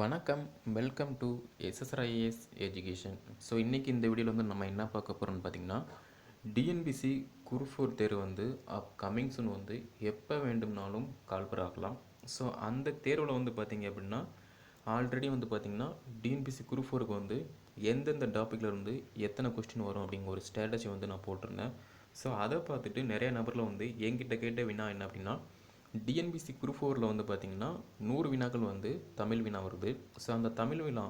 வணக்கம். Welcome to SSIAS education so இன்றைக்கி இந்த வீடியோவில் வந்து நம்ம என்ன பார்க்க போகிறோம்னு பார்த்தீங்கன்னா டிஎன்பிசி குருஃபூர் தேர்வு வந்து அப் சூன் வந்து எப்போ வேண்டும்னாலும் கால்பர் ஆகலாம் ஸோ அந்த தேர்வில் வந்து பார்த்தீங்க அப்படின்னா ஆல்ரெடி வந்து பார்த்திங்கன்னா டிஎன்பிசி குரூஃபோருக்கு வந்து எந்தெந்த டாப்பிக்கில் இருந்து எத்தனை கொஸ்டின் வரும் அப்படிங்கிற ஒரு ஸ்ட்ராட்டஜி வந்து நான் போட்டிருந்தேன். ஸோ அதை பார்த்துட்டு நிறைய நபரில் வந்து என்கிட்ட கேட்ட வினா என்ன அப்படின்னா டிஎன்பிசி குரூப் ஃபோரில் வந்து பார்த்திங்கன்னா நூறு வினாக்கள் வந்து தமிழ் வினா வருது. ஸோ அந்த தமிழ் வினா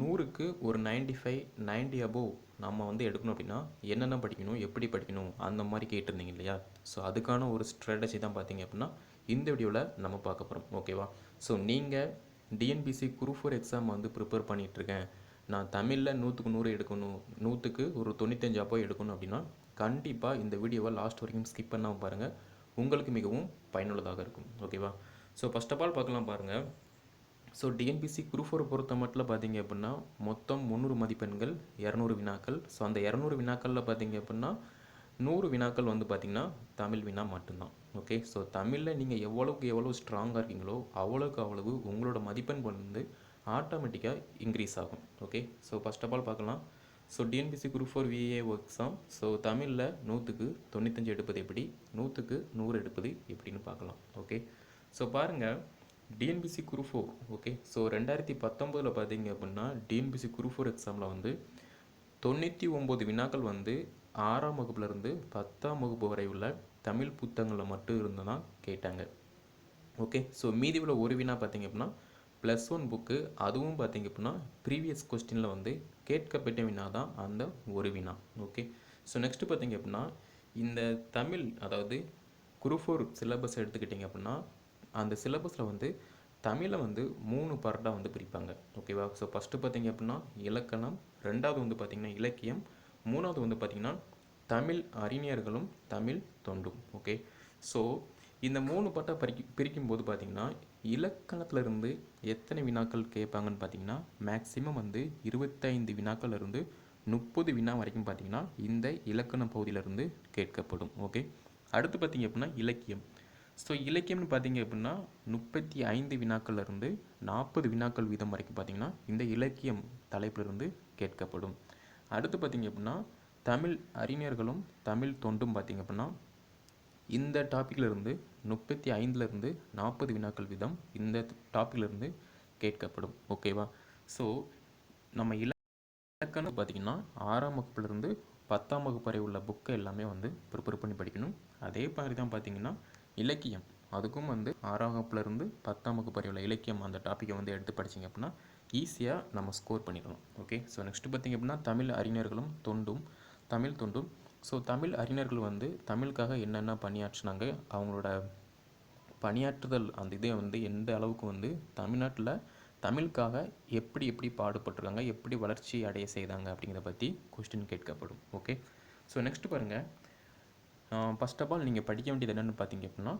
நூறுக்கு ஒரு நைன்டி ஃபைவ் நைன்டி அபோவ் நம்ம வந்து எடுக்கணும் அப்படின்னா என்னென்ன படிக்கணும் எப்படி படிக்கணும் அந்த மாதிரி கேட்டிருந்தீங்க இல்லையா? ஸோ அதுக்கான ஒரு ஸ்ட்ராட்டஜி தான் பார்த்தீங்க அப்படின்னா இந்த வீடியோவில் நம்ம பார்க்க போகிறோம் ஓகேவா ஸோ நீங்கள் டிஎன்பிசி குரூப் ஃபோர் எக்ஸாம் வந்து ப்ரிப்பேர் பண்ணிகிட்ருக்கேன் நான் தமிழில் நூற்றுக்கு நூறு எடுக்கணும் நூற்றுக்கு ஒரு தொண்ணூத்தஞ்சு அப்போ எடுக்கணும் அப்படின்னா கண்டிப்பாக இந்த வீடியோவை லாஸ்ட் வரைக்கும் ஸ்கிப் பண்ணாமல் பாருங்கள் உங்களுக்கு மிகவும் பயனுள்ளதாக இருக்கும். ஓகேவா ஸோ ஃபஸ்ட் ஆஃப் ஆல் பார்க்கலாம் பாருங்கள் ஸோ டிஎன்பிசி குரூப் ஃபோர் பொறுத்த மட்டும் பார்த்தீங்க அப்படின்னா மொத்தம் முந்நூறு மதிப்பெண்கள் இரநூறு வினாக்கள். ஸோ அந்த இரநூறு வினாக்களில் பார்த்தீங்க அப்படின்னா நூறு வினாக்கள் வந்து பார்த்திங்கன்னா தமிழ் வினா மட்டும்தான். ஓகே ஸோ தமிழில் நீங்கள் எவ்வளோக்கு எவ்வளோ ஸ்ட்ராங்காக இருக்கீங்களோ அவ்வளோக்கு அவ்வளவு உங்களோட மதிப்பெண் வந்து ஆட்டோமேட்டிக்காக இன்க்ரீஸ் ஆகும். Okay so first of all பார்க்கலாம். So TNPSC group four VA exam so தமிழில் நூற்றுக்கு தொண்ணூத்தஞ்சு எடுப்பது எப்படி? நூற்றுக்கு நூறு எடுப்பது எப்படின்னு பார்க்கலாம். ஓகே ஸோ பாருங்கள் TNPSC group four okay so ரெண்டாயிரத்தி பத்தொம்போதில் பார்த்தீங்க அப்படின்னா டிஎன்பிசி குரூப் ஃபோர் எக்ஸாமில் வந்து தொண்ணூற்றி ஒம்பது வினாக்கள் வந்து ஆறாம் வகுப்புலேருந்து பத்தாம் வகுப்பு வரை உள்ள தமிழ் புத்தகங்களில் மட்டும் இருந்து தான் கேட்டாங்க. ஓகே ஸோ மீதி உள்ள ஒரு வினா பார்த்தீங்க அப்படின்னா ப்ளஸ் ஒன் புக்கு அதுவும் பார்த்திங்க அப்படின்னா ப்ரீவியஸ் கொஸ்டினில் வந்து கேட்கப்பட்ட வினா தான் அந்த ஒரு வினா. ஓகே ஸோ நெக்ஸ்ட்டு பார்த்தீங்க அப்படின்னா இந்த தமிழ் அதாவது குரூப் ஃபோர் சிலபஸ் எடுத்துக்கிட்டிங்க அப்படின்னா அந்த சிலபஸில் வந்து தமிழை வந்து மூணு பார்ட்டாக வந்து பிரிப்பாங்க. ஓகேவா ஸோ ஃபஸ்ட்டு பார்த்திங்க அப்படின்னா இலக்கணம் ரெண்டாவது வந்து பார்த்திங்கன்னா இலக்கியம் மூணாவது வந்து பார்த்திங்கன்னா தமிழ் அறிஞர்களும் தமிழ் தொண்டும். ஓகே ஸோ இந்த மூணு பாட்டாக பிரிக்கும் பிரிக்கும்போது பார்த்திங்கன்னா இலக்கணத்திலிருந்து எத்தனை வினாக்கள் கேட்பாங்கன்னு பார்த்தீங்கன்னா மேக்ஸிமம் வந்து இருபத்தைந்து வினாக்கள்லேருந்து முப்பது வினா வரைக்கும் பார்த்தீங்கன்னா இந்த இலக்கண பகுதியிலிருந்து கேட்கப்படும். ஓகே அடுத்து பார்த்தீங்க அப்படின்னா இலக்கியம். ஸோ இலக்கியம்னு பார்த்தீங்க அப்படின்னா முப்பத்தி ஐந்து வினாக்கள்லேருந்து நாற்பது வினாக்கள் வீதம் வரைக்கும் பார்த்தீங்கன்னா இந்த இலக்கியம் தலைப்பிலிருந்து கேட்கப்படும். அடுத்து பார்த்தீங்க அப்படின்னா தமிழ் அறிஞர்களும் தமிழ் தொண்டும் பார்த்தீங்க அப்படின்னா இந்த டாப்பிக்கிலிருந்து முப்பத்தி ஐந்துலேருந்து நாற்பது வினாக்கள் வீதம் இந்த டாப்பிக்கிலிருந்து கேட்கப்படும். ஓகேவா ஸோ நம்ம இலக்கணம் பார்த்திங்கன்னா ஆறாம் வகுப்புலேருந்து பத்தாம் வகுப்பு வரை உள்ள புக்கை எல்லாமே வந்து ப்ரிப்பேர் பண்ணி படிக்கணும். அதே மாதிரி தான் பார்த்திங்கன்னா இலக்கியம். அதுக்கும் வந்து ஆறாம் வகுப்புலேருந்து பத்தாம் வகுப்பு வரை உள்ள இலக்கியம் அந்த டாப்பிக்கை வந்து எடுத்து படிச்சிங்க அப்படின்னா ஈஸியாக நம்ம ஸ்கோர் பண்ணிடலாம். ஓகே ஸோ நெக்ஸ்ட்டு பார்த்திங்க அப்படின்னா தமிழ் அறிஞர்களும் தொண்டும் தமிழ் தொண்டும் ஸோ தமிழ் அறிஞர்கள் வந்து தமிழுக்காக என்னென்ன பணியாற்றினாங்க அவங்களோட பணியாற்றுதல் அந்த இதே வந்து எந்த அளவுக்கு வந்து தமிழ்நாட்டில் தமிழுக்காக எப்படி எப்படி பாடுபட்டிருக்காங்க எப்படி வளர்ச்சி அடைய செய்தாங்க அப்படிங்கிறத பற்றி கொஸ்டின் கேட்கப்படும். ஓகே ஸோ நெக்ஸ்ட் பாருங்கள் ஃபஸ்ட் ஆஃப் ஆல் நீங்கள் படிக்க வேண்டியது என்னென்னு பார்த்தீங்க அப்படின்னா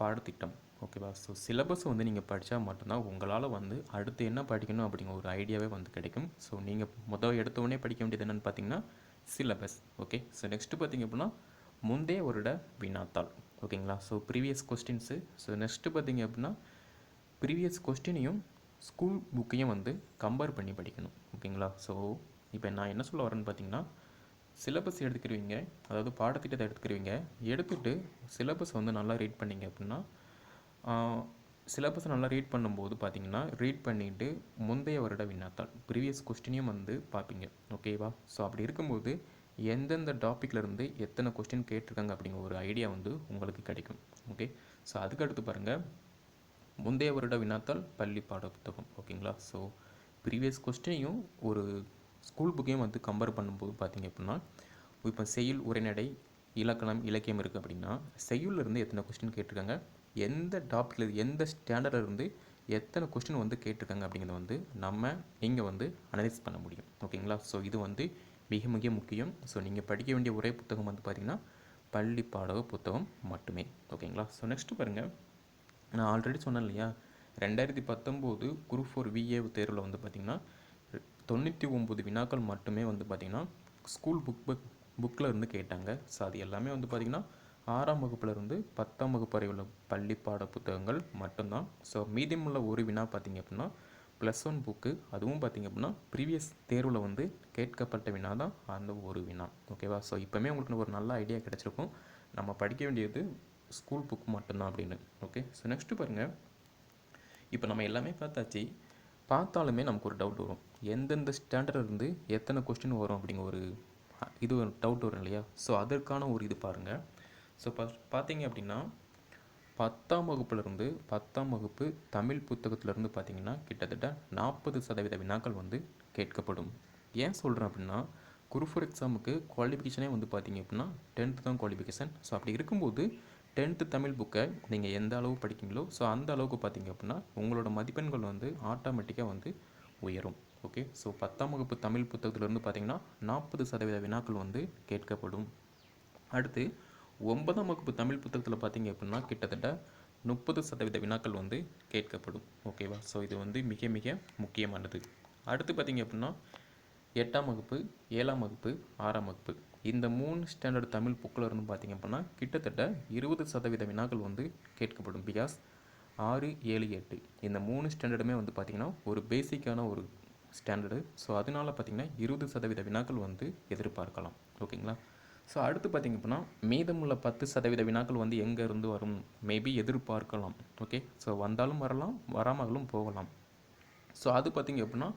பாடத்திட்டம். ஓகேவா ஸோ சிலபஸ் வந்து நீங்கள் படித்தா மட்டும்தான் உங்களால் வந்து அடுத்து என்ன படிக்கணும் அப்படிங்கிற ஒரு ஐடியாவே வந்து கிடைக்கும். ஸோ நீங்கள் முதல் எடுத்தவொடனே படிக்க வேண்டியது என்னென்னு பார்த்தீங்கன்னா சிலபஸ் ஓகே ஸோ நெக்ஸ்ட்டு பார்த்திங்க அப்படின்னா முந்தைய வருட வினாத்தாள் ஓகேங்களா? So previous questions so next பார்த்திங்க அப்படின்னா ப்ரீவியஸ் கொஸ்டினையும் ஸ்கூல் புக்கையும் வந்து கம்பேர் பண்ணி படிக்கணும் ஓகேங்களா? ஸோ இப்போ நான் என்ன சொல்ல வரேன்னு பார்த்தீங்கன்னா சிலபஸ் எடுத்துக்கிறவங்க அதாவது பாடத்திட்டத்தை எடுத்துக்கிறவங்க எடுத்துகிட்டு சிலபஸ் வந்து நல்லா ரீட் பண்ணிங்க அப்படின்னா சிலபஸ் நல்லா ரீட் பண்ணும்போது பார்த்தீங்கன்னா ரீட் பண்ணிவிட்டு முந்தைய வருட வினாத்தாள் ப்ரீவியஸ் கொஸ்டினையும் வந்து பார்ப்பீங்க ஓகேவா ஸோ அப்படி இருக்கும்போது எந்தெந்த டாப்பிக்லேருந்து எத்தனை கொஸ்டின் கேட்டிருக்காங்க அப்படிங்கிற ஒரு ஐடியா வந்து உங்களுக்கு கிடைக்கும். ஓகே ஸோ அதுக்கடுத்து பாருங்கள் முந்தைய வருட வினாத்தாள் பள்ளி பாட புத்தகம் ஓகேங்களா ஸோ ப்ரீவியஸ் கொஸ்டினையும் ஒரு ஸ்கூல் புக்கையும் வந்து கம்பேர் பண்ணும்போது பார்த்தீங்க அப்படின்னா இப்போ செய்யுள் உரைநடை இலக்கணம் இலக்கியம் இருக்குது அப்படின்னா செய்யுள்லேருந்து எத்தனை கொஸ்டின் கேட்டிருக்காங்க? எந்த டாப்பிக்கில் எந்த ஸ்டாண்டர்டில் இருந்து எத்தனை கொஸ்டின் வந்து கேட்டிருக்காங்க அப்படிங்கிறத வந்து நம்ம நீங்கள் வந்து அனலைஸ் பண்ண முடியும். ஓகேங்களா ஸோ இது வந்து மிக மிக முக்கியம். ஸோ நீங்கள் படிக்க வேண்டிய ஒரே புத்தகம் வந்து பார்த்திங்கன்னா பள்ளி பாடக புத்தகம் மட்டுமே. ஓகேங்களா ஸோ நெக்ஸ்ட்டு பாருங்கள் நான் ஆல்ரெடி சொன்னேன் இல்லையா? ரெண்டாயிரத்தி பத்தொம்போது குரூப் ஃபோர் விஏ தேர்வில் வந்து பார்த்திங்கன்னா தொண்ணூற்றி ஒம்பது வினாக்கள் மட்டுமே வந்து பார்த்திங்கன்னா ஸ்கூல் புக் புக் புக்கில் இருந்து கேட்டாங்க. ஸோ அது எல்லாமே வந்து பார்த்திங்கன்னா ஆறாம் வகுப்புலேருந்து பத்தாம் வகுப்பு வரை உள்ள பள்ளி பாட புத்தகங்கள் மட்டும்தான். ஸோ மீதமுள்ள ஒரு வினா பார்த்திங்க அப்படின்னா ப்ளஸ் ஒன் புக்கு அதுவும் பார்த்திங்க அப்படின்னா ப்ரீவியஸ் தேர்வில் வந்து கேட்கப்பட்ட வினா தான் அந்த ஒரு வினா. ஓகேவா ஸோ இப்போமே உங்களுக்கு ஒரு நல்ல ஐடியா கிடச்சிருக்கும். நம்ம படிக்க வேண்டியது ஸ்கூல் புக் மட்டும்தான் அப்படின்னு. ஓகே ஸோ நெக்ஸ்ட்டு பாருங்கள் இப்போ நம்ம எல்லாமே பார்த்தாச்சு. பார்த்தாலுமே நமக்கு ஒரு டவுட் வரும். எந்தெந்த ஸ்டாண்டர்ட் இருந்து எத்தனை கொஸ்டின் வரும் அப்படிங்கிற ஒரு இது ஒரு டவுட் வரும் இல்லையா? ஸோ அதற்கான ஒரு இது பாருங்கள் ஸோ பார்த்தீங்க அப்படின்னா பத்தாம் வகுப்புலேருந்து பத்தாம் வகுப்பு தமிழ் புத்தகத்திலேருந்து பார்த்தீங்கன்னா கிட்டத்தட்ட நாற்பது சதவீத வினாக்கள் வந்து கேட்கப்படும். ஏன் சொல்கிறேன் அப்படின்னா குரூஃபர் எக்ஸாமுக்கு குவாலிஃபிகேஷனே வந்து பார்த்தீங்க அப்படின்னா டென்த்து தான் குவாலிஃபிகேஷன் ஸோ அப்படி இருக்கும்போது டென்த்து தமிழ் புக்கை நீங்கள் எந்த அளவு படிக்கிங்களோ ஸோ அந்த அளவுக்கு பார்த்தீங்க அப்படின்னா உங்களோட மதிப்பெண்கள் வந்து ஆட்டோமேட்டிக்காக வந்து உயரும். ஓகே ஸோ பத்தாம் வகுப்பு தமிழ் புத்தகத்திலேருந்து பார்த்தீங்கன்னா நாற்பது சதவீத வினாக்கள் வந்து கேட்கப்படும். அடுத்து ஒன்பதாம் வகுப்பு தமிழ் புத்தகத்தில் பார்த்தீங்க அப்படின்னா கிட்டத்தட்ட முப்பது சதவீத வினாக்கள் வந்து கேட்கப்படும். ஓகேவா ஸோ இது வந்து மிக மிக முக்கியமானது. அடுத்து பார்த்தீங்க அப்படின்னா எட்டாம் வகுப்பு ஏழாம் வகுப்பு ஆறாம் வகுப்பு. இந்த மூணு ஸ்டாண்டர்ட் தமிழ் புக்கில் இருந்து பார்த்தீங்க அப்படின்னா கிட்டத்தட்ட இருபது சதவீத வினாக்கள் வந்து கேட்கப்படும். பிகாஸ் ஆறு ஏழு எட்டு. இந்த மூணு ஸ்டாண்டர்டுமே வந்து பார்த்திங்கன்னா ஒரு பேசிக்கான ஒரு ஸ்டாண்டர்டு ஸோ அதனால பார்த்திங்கன்னா இருபது சதவீத வினாக்கள் வந்து எதிர்பார்க்கலாம். ஓகேங்களா ஸோ அடுத்து பார்த்திங்க அப்படின்னா மீதமுள்ள பத்து சதவீத வினாக்கள் வந்து எங்கே இருந்து வரும்? மேபி எதிர்பார்க்கலாம். ஓகே ஸோ வந்தாலும் வரலாம் வராமலும் போகலாம். ஸோ அது பார்த்திங்க அப்படின்னா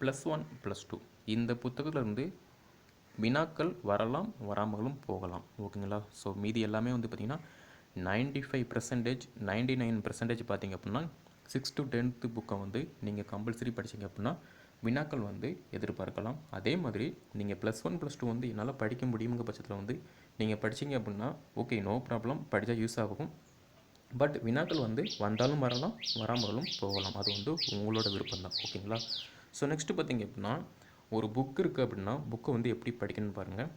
ப்ளஸ் ஒன் ப்ளஸ் டூ இந்த புத்தகத்துலேருந்து வினாக்கள் வரலாம் வராமலும் போகலாம். ஓகேங்களா ஸோ மீதி எல்லாமே வந்து பார்த்திங்கன்னா ninety five percentage ninety nine percentage பார்த்தீங்க அப்படின்னா சிக்ஸ் டு டென்த்து புக்கை வந்து நீங்கள் கம்பல்சரி படிச்சீங்க அப்படின்னா வினாக்கள் வந்து எதிர்பார்க்கலாம். அதே மாதிரி நீங்கள் ப்ளஸ் ஒன் ப்ளஸ் டூ வந்து என்னால் படிக்க முடியுங்கிற பட்சத்தில் வந்து நீங்கள் படிச்சீங்க அப்படின்னா ஓகே நோ ப்ராப்ளம் படித்தா யூஸ் ஆகும். பட் வினாக்கள் வந்து வந்தாலும் வரலாம் வராமலும் போகலாம். அது வந்து உங்களோட விருப்பம் தான். ஓகேங்களா ஸோ நெக்ஸ்ட்டு பார்த்தீங்க அப்படின்னா ஒரு புக் இருக்குது அப்படின்னா புக்கை வந்து எப்படி படிக்கணும்னு பாருங்கள்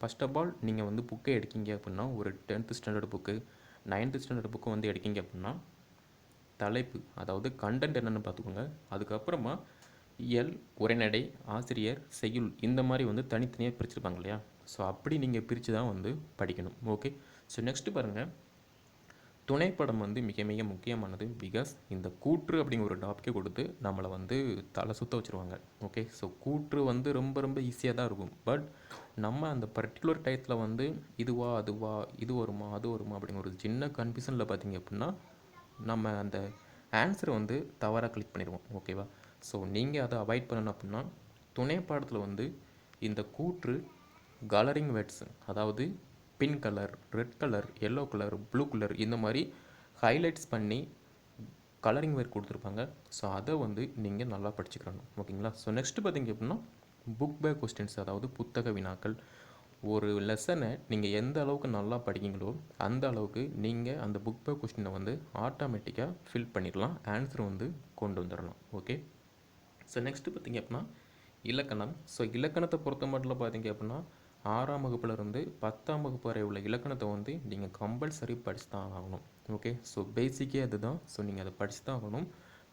ஃபர்ஸ்ட் ஆஃப் ஆல் நீங்கள் வந்து புக்கை எடுக்கீங்க அப்படின்னா ஒரு tenth standard book ninth standard book வந்து எடுக்கீங்க அப்படின்னா தலைப்பு அதாவது கண்டென்ட் என்னென்னு பார்த்துக்கோங்க. அதுக்கப்புறமா இயல் உரைநடை ஆசிரியர் செய்யுள் இந்த மாதிரி வந்து தனித்தனியாக பிரிச்சுருப்பாங்க இல்லையா? ஸோ அப்படி நீங்கள் பிரித்து தான் வந்து படிக்கணும். ஓகே ஸோ நெக்ஸ்ட்டு பாருங்கள் துணைப்படம் வந்து மிக மிக முக்கியமானது பிகாஸ் இந்த கூற்று அப்படிங்கிற ஒரு டாப்பிக்கை கொடுத்து நம்மளை வந்து தலை சுத்த வச்சுருவாங்க. ஓகே ஸோ கூற்று வந்து ரொம்ப ரொம்ப ஈஸியாக தான் இருக்கும். பட் நம்ம அந்த பர்டிகுலர் டயத்தில் வந்து இதுவா அதுவா இது வருமா அது வருமா அப்படிங்கிற ஒரு சின்ன கன்ஃபியூஷனில் பார்த்தீங்க அப்படின்னா நம்ம அந்த ஆன்சரை வந்து தவறாக கிளிக் பண்ணிடுவோம். ஓகேவா ஸோ நீங்கள் அதை அவாய்ட் பண்ணணும் அப்படின்னா துணை பாடத்தில் வந்து இந்த கூற்று கலரிங் வேர்ட்ஸ் அதாவது pink colour red colour yellow colour blue colour இந்த மாதிரி ஹைலைட்ஸ் பண்ணி கலரிங் வேர் கொடுத்துருப்பாங்க. ஸோ அதை வந்து நீங்கள் நல்லா படிச்சுக்கிறணும் ஓகேங்களா? ஸோ நெக்ஸ்ட்டு பார்த்தீங்க அப்படின்னா புக் பே கொஸ்டின்ஸ் அதாவது புத்தக வினாக்கள். ஒரு லெசனை நீங்கள் எந்த அளவுக்கு நல்லா படிக்கிங்களோ அந்த அளவுக்கு நீங்கள் அந்த புக் பே கொஸ்டினை வந்து ஆட்டோமேட்டிக்காக ஃபில் பண்ணிடலாம். ஆன்சர் வந்து கொண்டு வந்துடலாம் ஓகே ஸோ நெக்ஸ்ட்டு பார்த்தீங்க அப்படின்னா இலக்கணம். ஸோ இலக்கணத்தை பொறுத்த மட்டும் பார்த்தீங்க அப்படின்னா ஆறாம் வகுப்புல இருந்து பத்தாம் வகுப்பு வரை உள்ள இலக்கணத்தை வந்து நீங்கள் கம்பல்சரி படித்து தான் ஆகணும் ஓகே ஸோ பேசிக்கே அதுதான். ஸோ நீங்கள் அதை படித்து தான் ஆகணும்.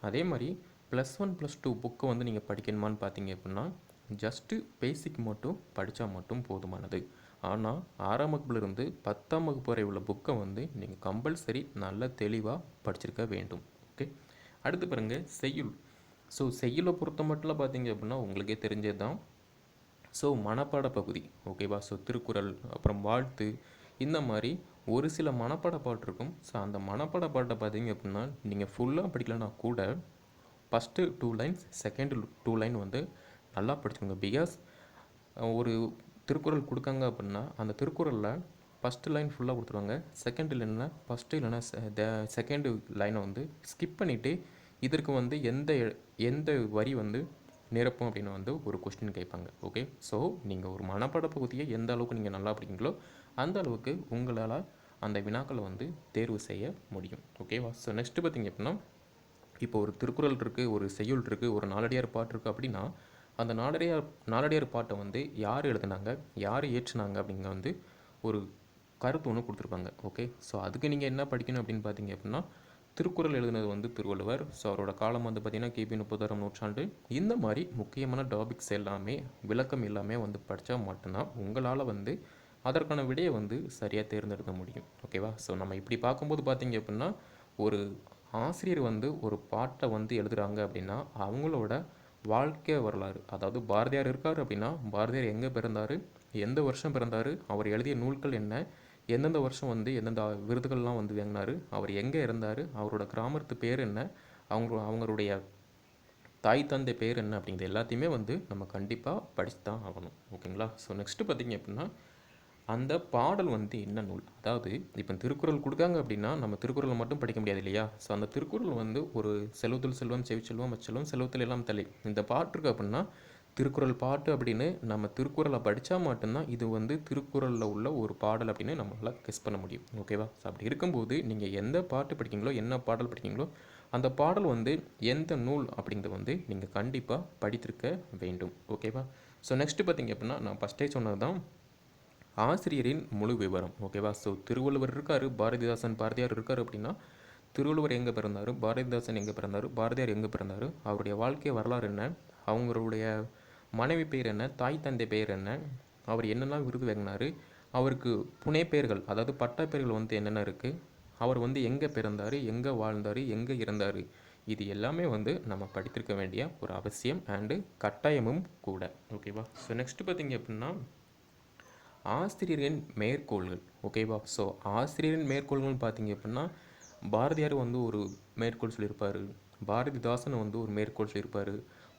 அதே மாதிரி ப்ளஸ் ஒன் ப்ளஸ் டூ புக்கை வந்து நீங்கள் படிக்கணுமான்னு பார்த்தீங்க அப்படின்னா ஜஸ்ட்டு பேசிக் மட்டும் படித்தா மட்டும் போதுமானது. ஆனால் ஆறாம் வகுப்புலேருந்து பத்தாம் வகுப்பு வரை உள்ள புக்கை வந்து நீங்கள் கம்பல்சரி நல்ல தெளிவாக படிச்சிருக்க வேண்டும். ஓகே அடுத்து பாருங்கள் செய்யுள். ஸோ செய்யலை பொறுத்த மட்டும் பார்த்தீங்க அப்படின்னா உங்களுக்கே தெரிஞ்சது தான் ஸோ மனப்பாட பகுதி ஓகேவா ஸோ திருக்குறள் அப்புறம் வாழ்த்து இந்த மாதிரி ஒரு சில மனப்பாட பாட்டு இருக்கும் ஸோ அந்த மனப்பாட பாட்டை பார்த்தீங்க அப்படின்னா நீங்கள் ஃபுல்லாக படிக்கலைன்னா கூட first two lines second two line வந்து நல்லா படிச்சுக்கோங்க. பிகாஸ் ஒரு திருக்குறள் கொடுக்காங்க அப்படின்னா அந்த திருக்குறளில் ஃபஸ்ட்டு லைன் ஃபுல்லாக கொடுத்துருவாங்க. செகண்ட் இல்லைன்னா ஃபஸ்ட்டு இல்லைன்னா செகண்டு லைனை வந்து ஸ்கிப் பண்ணிவிட்டு இதற்கு வந்து எந்த எந்த வரி வந்து நிரப்பும் அப்படின்னு வந்து ஒரு கொஸ்டின் கேட்பாங்க. ஓகே ஸோ நீங்கள் ஒரு மனப்பாட பகுதியை எந்த அளவுக்கு நீங்கள் நல்லா படிக்கிறீங்களோ அந்த அளவுக்கு உங்களால் அந்த வினாக்களை வந்து தேர்வு செய்ய முடியும். ஓகேவா ஸோ நெக்ஸ்ட்டு பார்த்தீங்க அப்படின்னா இப்போ ஒரு திருக்குறள் இருக்குது ஒரு செய்யுள் இருக்குது ஒரு நாலடியார் பாட்டு இருக்குது அப்படின்னா அந்த நாலடியார் நாலடியார் பாட்டை வந்து யார் எழுதுனாங்க யார் ஏற்றுனாங்க அப்படிங்க வந்து ஒரு கருத்து ஒன்று கொடுத்துருப்பாங்க. ஓகே ஸோ அதுக்கு நீங்கள் என்ன படிக்கணும் அப்படின்னு பார்த்தீங்க அப்படின்னா திருக்குறள் எழுதினது வந்து திருவள்ளுவர். ஸோ அவரோட காலம் வந்து பார்த்திங்கன்னா கிபி முப்பதாயிரம் நூற்றாண்டு. இந்த மாதிரி முக்கியமான டாபிக்ஸ் எல்லாமே விளக்கம் எல்லாமே வந்து படித்தா மட்டும்தான் உங்களால் வந்து அதற்கான விடையை வந்து சரியாக தேர்ந்தெடுக்க முடியும். ஓகேவா ஸோ நம்ம இப்படி பார்க்கும்போது பார்த்தீங்க அப்படின்னா ஒரு ஆசிரியர் வந்து ஒரு பாட்டை வந்து எழுதுகிறாங்க அப்படின்னா அவங்களோட வாழ்க்கை வரலாறு அதாவது பாரதியார் இருக்கார் அப்படின்னா பாரதியார் எங்கே பிறந்தார்? எந்த வருஷம் பிறந்தார்? அவர் எழுதிய நூல்கள் என்ன? எந்தெந்த வருஷம் வந்து எந்தெந்த விருதுகள்லாம் வந்து வாங்கினார் அவர் எங்கே இருந்தார் அவரோட கிராமத்து பேர் என்ன அவங்க அவங்களுடைய தாய் தந்தை பேர் என்ன அப்படிங்கிறது எல்லாத்தையுமே வந்து நம்ம கண்டிப்பாக படித்து தான் ஆகணும். ஓகேங்களா? ஸோ நெக்ஸ்ட்டு பார்த்தீங்க அப்படின்னா அந்த பாடல் வந்து என்ன நூல்? அதாவது இப்போ திருக்குறள் கொடுக்காங்க அப்படின்னா நம்ம திருக்குறளை மட்டும் படிக்க முடியாது இல்லையா? ஸோ அந்த திருக்குறள் வந்து ஒரு செல்வத்தில் செல்வம் செவிச்செல்வம் அச்செல்வம் செல்வத்தில் எல்லாம் தலை. இந்த பாட்டு இருக்கு அப்படின்னா திருக்குறள் பாட்டு அப்படின்னு நம்ம திருக்குறளை படித்தா மட்டும்தான் இது வந்து திருக்குறளில் உள்ள ஒரு பாடல் அப்படின்னு நம்மளால் கெஸ் பண்ண முடியும். ஓகேவா ஸோ அப்படி இருக்கும்போது நீங்கள் எந்த பாட்டு படிக்கிறீங்களோ என்ன பாடல் படிக்கிறீங்களோ அந்த பாடல் வந்து எந்த நூல் அப்படிங்கிறது வந்து நீங்கள் கண்டிப்பாக படித்திருக்க வேண்டும். ஓகேவா ஸோ நெக்ஸ்ட்டு பார்த்தீங்க அப்படின்னா நான் ஃபஸ்ட்டே சொன்னது தான் ஆசிரியரின் முழு விவரம். ஓகேவா ஸோ திருவள்ளுவர் இருக்கார் பாரதிதாசன் பாரதியார் இருக்கார் அப்படின்னா திருவள்ளுவர் எங்கே பிறந்தார் பாரதிதாசன் எங்கே பிறந்தார் பாரதியார் எங்கே பிறந்தார் அவருடைய வாழ்க்கை வரலாறு என்ன அவங்களுடைய மனைவி பெயர் என்ன? தாய் தந்தை பெயர் என்ன? அவர் என்னெல்லாம் விருது வாங்கினார்? அவருக்கு புனை பெயர்கள் அதாவது பட்டா பெயர்கள் வந்து என்னென்ன இருக்குது அவர் வந்து எங்கே பிறந்தார்? எங்கே வாழ்ந்தார்? எங்கே இறந்தார்? இது எல்லாமே வந்து நம்ம படித்திருக்க வேண்டிய ஒரு அவசியம் அண்டு கட்டாயமும் கூட. ஓகேவா ஸோ நெக்ஸ்ட்டு பார்த்திங்க அப்படின்னா ஆசிரியரின் மேற்கோள்கள். ஓகேவா ஸோ ஆசிரியரின் மேற்கோள்கள்னு பார்த்தீங்க அப்படின்னா பாரதியார் வந்து ஒரு மேற்கோள் சொல்லியிருப்பார். பாரதிதாசன் வந்து ஒரு மேற்கோள் சொல்லியிருப்பார்.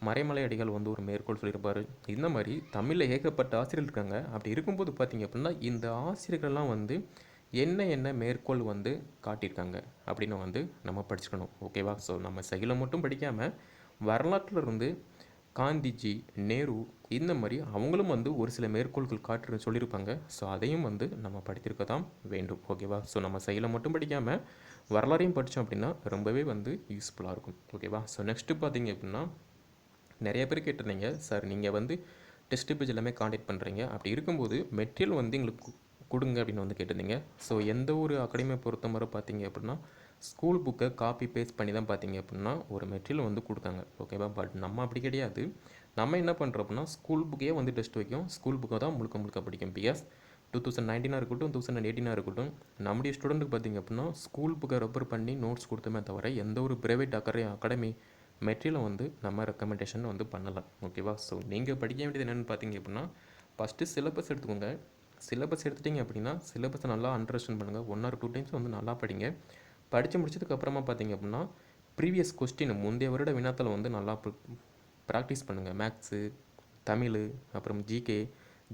மறைமலை அடிகள் வந்து ஒரு மேற்கோள் சொல்லியிருப்பார். இந்த மாதிரி தமிழில் ஏகப்பட்ட ஆசிரியர்கள் இருக்காங்க. அப்படி இருக்கும்போது பார்த்தீங்க அப்படின்னா இந்த ஆசிரியர்கள்லாம் வந்து என்ன என்ன மேற்கோள் வந்து காட்டியிருக்காங்க அப்படின்னு வந்து நம்ம படிச்சுக்கணும். ஓகேவா ஸோ நம்ம செயலை மட்டும் படிக்காமல் வரலாற்றில் இருந்து காந்திஜி நேரு இந்த மாதிரி அவங்களும் வந்து ஒரு சில மேற்கோள்கள் காட்டு சொல்லியிருப்பாங்க. ஸோ அதையும் வந்து நம்ம படித்திருக்க தான் வேண்டும் ஓகேவா ஸோ நம்ம செயலை மட்டும் படிக்காமல் வரலாறையும் படித்தோம் அப்படின்னா ரொம்பவே வந்து யூஸ்ஃபுல்லாக இருக்கும். ஓகேவா ஸோ நெக்ஸ்ட்டு பார்த்தீங்க அப்படின்னா நிறைய பேர் கேட்டிருந்தீங்க. சார் நீங்கள் வந்து டெஸ்ட் பேஜ் எல்லாமே காண்டாக்ட் பண்ணுறீங்க அப்படி இருக்கும்போது மெட்டீரியல் வந்து எங்களுக்கு கு- கொடுங்க அப்படின்னு வந்து கேட்டிருந்தீங்க. ஸோ எந்த ஒரு அகாடமியை பொறுத்த பார்த்தீங்க அப்படின்னா ஸ்கூல் புக்கை காப்பி பேஸ்ட் பண்ணி தான் பார்த்தீங்க அப்படின்னா ஒரு மெட்டீரியல் வந்து கொடுத்தாங்க. ஓகேவா பட் நம்ம அப்படி கிடையாது. நம்ம என்ன பண்ணுறோம் அப்படின்னா ஸ்கூல் புக்கையே வந்து டெஸ்ட் வைக்கும். ஸ்கூல் புக்கை தான் முழுக்க முழுக்க படிக்கும். பிகாஸ் டூ தௌசண்ட் நைன்டீனாக இருக்கட்டும் டூ தௌசண்ட் எயிட்டீனாக இருக்கட்டும் நம்முடைய ஸ்டூடெண்ட்டுக்கு பார்த்தீங்க அப்படின்னா ஸ்கூல் புக்கை ரெஃபர் பண்ணி நோட்ஸ் கொடுத்தமே தவிர எந்த ஒரு ப்ரைவேட் அக்கறை அகாடமி மெட்டீரியலை வந்து நம்ம ரெக்கமெண்டேஷன் வந்து பண்ணலாம். ஓகேவா ஸோ நீங்கள் படிக்க வேண்டியது என்னென்னு பார்த்தீங்க அப்படின்னா ஃபஸ்ட்டு சிலபஸ் எடுத்துக்கோங்க. சிலபஸ் எடுத்துட்டீங்க அப்படின்னா சிலபஸை நல்லா அண்டர்ஸ்டாண்ட் பண்ணுங்கள் ஒன் ஆர் டூ டைம்ஸ் வந்து நல்லா படிங்க. படித்து முடிச்சதுக்கப்புறமா பார்த்தீங்க அப்படின்னா ப்ரீவியஸ் கொஸ்டின் முந்தைய வருட வினாத்தில் வந்து நல்லா ப்ராக்டிஸ் பண்ணுங்கள் மேக்ஸு தமிழ் அப்புறம் ஜிகே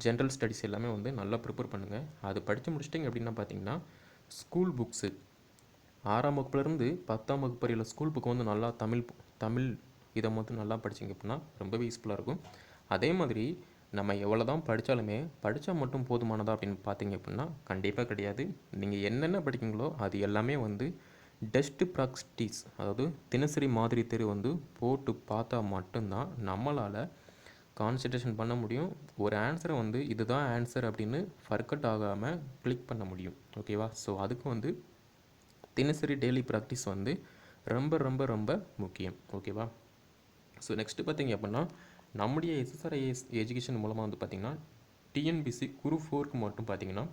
ஜென்ரல் ஸ்டடீஸ் எல்லாமே வந்து நல்லா ப்ரிப்பேர் பண்ணுங்கள் அது படித்து முடிச்சிட்டிங்க அப்படின்னா பார்த்தீங்கன்னா ஸ்கூல் புக்ஸு ஆறாம் வகுப்புலேருந்து பத்தாம் வகுப்பு வரையில் ஸ்கூல் புக் வந்து நல்லா தமிழ் தமிழ் இதை மட்டும் நல்லா படிச்சிங்க அப்படின்னா ரொம்பவே யூஸ்ஃபுல்லாக இருக்கும். அதே மாதிரி நம்ம எவ்வளோ தான் படித்தாலுமே படித்தா மட்டும் போதுமானதா அப்படின்னு பார்த்தீங்க அப்படின்னா கண்டிப்பாக கிடையாது. நீங்கள் என்னென்ன படிக்கிங்களோ அது எல்லாமே வந்து டெஸ்ட் ப்ராக்டிஸ் அதாவது தினசரி மாதிரி தெரு வந்து போட்டு பார்த்தா மட்டும்தான் நம்மளால் கான்சன்ட்ரேஷன் பண்ண முடியும். ஒரு ஆன்சரை வந்து இதுதான் ஆன்சர் அப்படின்னு ஃபர்கட் ஆகாமல் கிளிக் பண்ண முடியும். ஓகேவா ஸோ அதுக்கு வந்து தினசரி டெய்லி ப்ராக்டிஸ் வந்து ரொம்ப ரொம்ப ரொம்ப முக்கியம். ஓகேவா? ஸோ நெக்ஸ்ட்டு பார்த்தீங்க அப்படின்னா நம்முடைய எஸ்எஸ்ஆர்ஐஎஸ் எஜுகேஷன் மூலமாக வந்து பார்த்திங்கன்னா டிஎன்பிசி குரு ஃபோருக்கு மட்டும் பார்த்தீங்கன்னா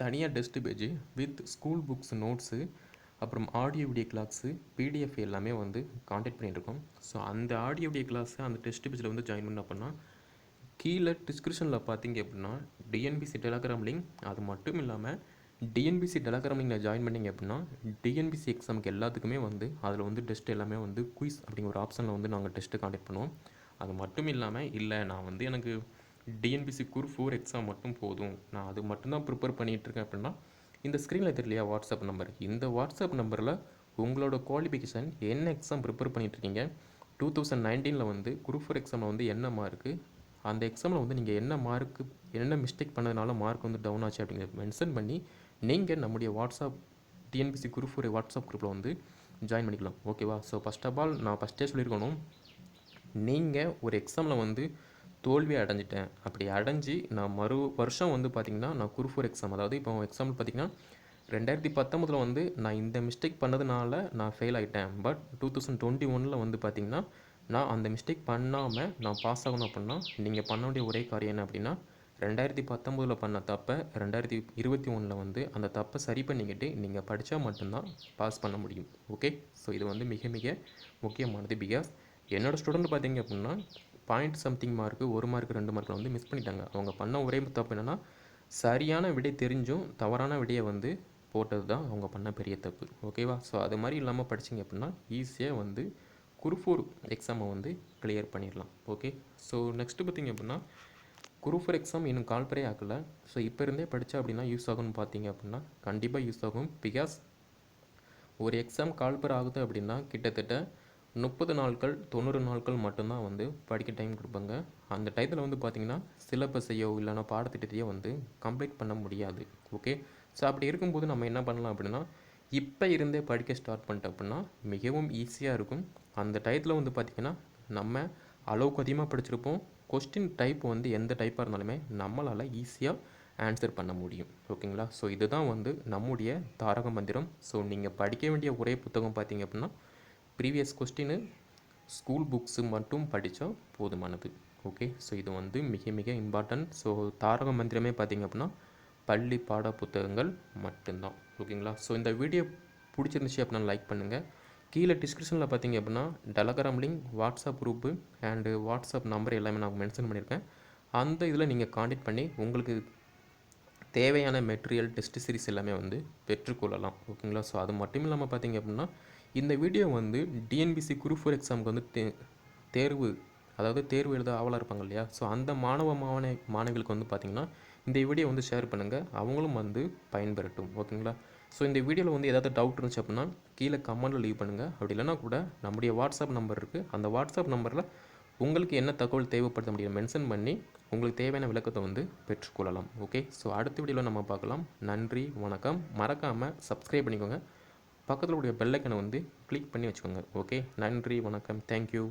தனியாக test page with school books notes அப்புறம் ஆடியோ வீடியோ கிளாஸு பிடிஎஃப் எல்லாமே வந்து காண்டாக்ட் பண்ணியிருக்கோம். ஸோ அந்த ஆடியோ வீடியோ கிளாஸு அந்த டெஸ்ட் பேஜில் வந்து ஜாயின் பண்ண அப்படின்னா கீழே டிஸ்கிரிப்ஷனில் பார்த்தீங்க அப்படின்னா டிஎன்பிசி டெலகிராம் லிங்க் அது மட்டும் இல்லாமல் டிஎன்பிசி டெலகிராம் ஜாயின் பண்ணீங்க அப்படின்னா டிஎன்பிசி எக்ஸாமுக்கு எல்லாத்துக்குமே வந்து அதில் வந்து டெஸ்ட் எல்லாமே வந்து குயிஸ் அப்படிங்கிற ஒரு ஆப்ஷனில் வந்து நாங்கள் டெஸ்ட்டு காண்டக்ட் பண்ணுவோம். அது மட்டும் இல்லாமல் இல்லை நான் வந்து எனக்கு டிஎன்பிசி குரூப் ஃபோர் எக்ஸாம் மட்டும் போதும். நான் அது மட்டும்தான் ப்ரிப்பேர் பண்ணிகிட்டு இருக்கேன் அப்படின்னா இந்த ஸ்க்ரீனில் தெரியலையா வாட்ஸ்அப் நம்பர் இந்த வாட்ஸ்அப் நம்பரில் உங்களோட குவாலிஃபிகேஷன் என்ன எக்ஸாம் ப்ரிப்பேர் பண்ணிகிட்ருக்கீங்க இருக்கீங்க? டூ தௌசண்ட் நைன்டீனில் வந்து குரூப் ஃபோர் எக்ஸாமில் வந்து என்ன மார்க்கு அந்த எக்ஸாமில் வந்து நீங்கள் என்ன மார்க்கு என்னென்ன மிஸ்டேக் பண்ணதுனால மார்க் வந்து டவுன் ஆச்சு அப்படிங்கிறத மென்ஷன் பண்ணி நீங்கள் நம்முடைய வாட்ஸ்அப் டிஎன்பிசி குரூப் ஒரு வாட்ஸ்அப் குரூப்பில் வந்து ஜாயின் பண்ணிக்கலாம். ஓகேவா ஸோ ஃபஸ்ட் ஆஃப் ஆல் நான் ஃபஸ்ட்டே சொல்லியிருக்கணும். நீங்கள் ஒரு எக்ஸாமில் வந்து தோல்வி அடைஞ்சிட்டேன். அப்படி அடைஞ்சு நான் மறு வருஷம் வந்து பார்த்திங்கன்னா நான் குரூப் எக்ஸாம் அதாவது இப்போ எக்ஸாம்பிள் பார்த்திங்கன்னா ரெண்டாயிரத்தி பத்தொம்பதில் வந்து நான் இந்த மிஸ்டேக் பண்ணதுனால நான் ஃபெயில் ஆகிட்டேன் பட் டூ தௌசண்ட் டுவெண்ட்டி ஒனில் வந்து பார்த்திங்கன்னா நான் அந்த மிஸ்டேக் பண்ணாமல் நான் பாஸ் ஆகணும் அப்படின்னா நீங்கள் பண்ண வேண்டிய ஒரே காரியம் என்ன அப்படின்னா ரெண்டாயிரத்தி பத்தொம்போதில் பண்ண தப்பை ரெண்டாயிரத்தி இருபத்தி ஒன்றில் வந்து அந்த தப்பை சரி பண்ணிக்கிட்டு நீங்கள் படித்தா மட்டும்தான் பாஸ் பண்ண முடியும். ஓகே? ஸோ இது வந்து மிக மிக முக்கியமானது. பிகாஸ் என்னோடய ஸ்டூடெண்ட் பார்த்தீங்க அப்படின்னா பாயிண்ட் சம்திங் மார்க்கு ஒரு மார்க் ரெண்டு மார்க்கில் வந்து மிஸ் பண்ணிட்டாங்க. அவங்க பண்ண ஒரே தப்பு என்னென்னா சரியான விடை தெரிஞ்சும் தவறான விடையை வந்து போட்டது தான் அவங்க பண்ண பெரிய தப்பு. ஓகேவா ஸோ அது மாதிரி இல்லாமல் படிச்சிங்க அப்படின்னா ஈஸியாக வந்து குருஃபூர் எக்ஸாமை வந்து கிளியர் பண்ணிடலாம். ஓகே ஸோ நெக்ஸ்ட்டு பார்த்திங்க அப்படின்னா குரூஃபோர் எக்ஸாம் இன்னும் கால்பரே ஆகலை. ஸோ இப்போ இருந்தே படித்தா அப்படின்னா யூஸ் ஆகும்னு பார்த்தீங்க அப்படின்னா கண்டிப்பாக யூஸ் ஆகும். பிகாஸ் ஒரு எக்ஸாம் கால்பர் ஆகுது அப்படின்னா கிட்டத்தட்ட முப்பது நாட்கள் தொண்ணூறு நாட்கள் மட்டும்தான் வந்து படிக்க டைம் கொடுப்பாங்க. அந்த டயத்தில் வந்து பார்த்திங்கன்னா சிலபஸையோ இல்லைனா பாடத்திட்டத்தையோ வந்து கம்ப்ளீட் பண்ண முடியாது. ஓகே ஸோ அப்படி இருக்கும்போது நம்ம என்ன பண்ணலாம் அப்படின்னா இப்போ இருந்தே படிக்க ஸ்டார்ட் பண்ணிட்டோம் அப்படின்னா மிகவும் ஈஸியாக இருக்கும். அந்த டயத்தில் வந்து பார்த்திங்கன்னா நம்ம அளவுக்கு அதிகமாக படிச்சிருப்போம். கொஸ்டின் டைப் வந்து எந்த டைப்பாக இருந்தாலுமே நம்மளால் ஈஸியாக ஆன்சர் பண்ண முடியும். ஓகேங்களா ஸோ இதுதான் வந்து நம்முடைய தாரக மந்திரம். ஸோ நீங்கள் படிக்க வேண்டிய ஒரே புத்தகம் பார்த்தீங்க அப்படின்னா ப்ரீவியஸ் கொஸ்டின் ஸ்கூல் புக்ஸு மட்டும் படித்தா போதுமானது. ஓகே ஸோ இது வந்து மிக மிக இம்பார்ட்டன்ட் ஸோ தாரக மந்திரமே பார்த்தீங்க அப்படின்னா பள்ளி பாட புத்தகங்கள் மட்டும்தான். ஓகேங்களா ஸோ இந்த வீடியோ பிடிச்சிருந்துச்சு அப்படின்னா லைக் பண்ணுங்கள் கீழே டிஸ்கிரிப்ஷனில் பார்த்தீங்க அப்படின்னா Telegram link WhatsApp group and WhatsApp number எல்லாமே நான் மென்ஷன் பண்ணியிருக்கேன். அந்த இதில் நீங்கள் காண்டாக்ட் பண்ணி உங்களுக்கு தேவையான மெட்டீரியல் டெஸ்ட் சீரிஸ் எல்லாமே வந்து பெற்றுக்கொள்ளலாம் ஓகேங்களா ஸோ அது மட்டும் இல்லாமல் பார்த்தீங்க அப்படின்னா இந்த வீடியோ வந்து டிஎன்பிசி குரூப் ஃபோர் எக்ஸாமுக்கு வந்து தே தேர்வு அதாவது தேர்வு எழுத ஆவலாக இருப்பாங்க இல்லையா? ஸோ அந்த மாணவ மாணவ மாணவிகளுக்கு வந்து பார்த்திங்கன்னா இந்த வீடியோ வந்து ஷேர் பண்ணுங்கள் அவங்களும் வந்து பயன்பெறட்டும். ஓகேங்களா ஸோ இந்த வீடியோவில் வந்து ஏதாவது டவுட் இருந்துச்சு அப்படின்னா கீழே கமெண்ட்டில் லீவ் பண்ணுங்கள் அப்படி இல்லைனா கூட நம்முடைய வாட்ஸ்அப் நம்பர் இருக்குது அந்த வாட்ஸ்அப் நம்பரில் உங்களுக்கு என்ன தகவல் தேவைப்படுத்த முடியும் மென்ஷன் பண்ணி உங்களுக்கு தேவையான விளக்கத்தை வந்து பெற்றுக்கொள்ளலாம். ஓகே ஸோ அடுத்த வீடியோவில் நம்ம பார்க்கலாம். நன்றி வணக்கம். மறக்காமல் சப்ஸ்கிரைப் பண்ணிக்கோங்க. பக்கத்தில் உடைய பெல்லைக்கனை வந்து கிளிக் பண்ணி வச்சுக்கோங்க. ஓகே நன்றி வணக்கம். தேங்க்யூ